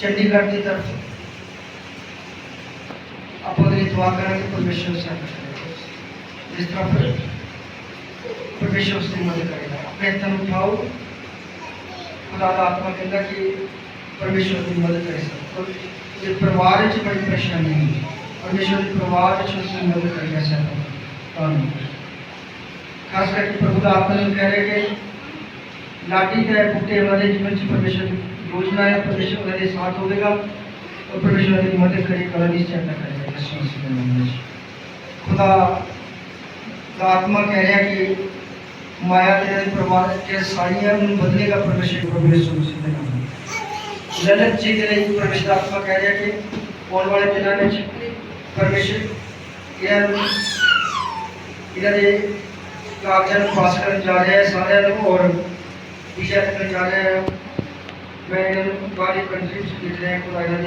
चंडीगढ़ की तरफ़ अपने दुआ करा परमेश्वर से जिस तरह परमेश्वर उसकी मदद करेगा। अपने तन उठाओ। खुदा आत्मा कहता कि परमेश्वर की मदद करे सकते परिवार च बड़ी परेशानी है। परमेश्वर के परिवार च उसकी मदद करना चाहिए खास करके प्रभु आत्मा कह रहे कि लाठी के बूटे वाले जीवन च परमेश्वर योजना है प्रदर्शन करने साथ होगा और प्रदर्शन करने की मदद करेगा निश्चय न करेगा खुदा आत्मा कह रहा कि माया तेरे प्रभाव के सारिया बदलेगा परमेश्वर परमेश्वर ललित जी तेरे परमेश्वर आत्मा कह रहा कि आने वाले दिनों में परमेश्वर यह इधर ये कागजात पास करने जा रहे हैं, सारे और जा रहे हैं। मैडम हमारी कंट्री से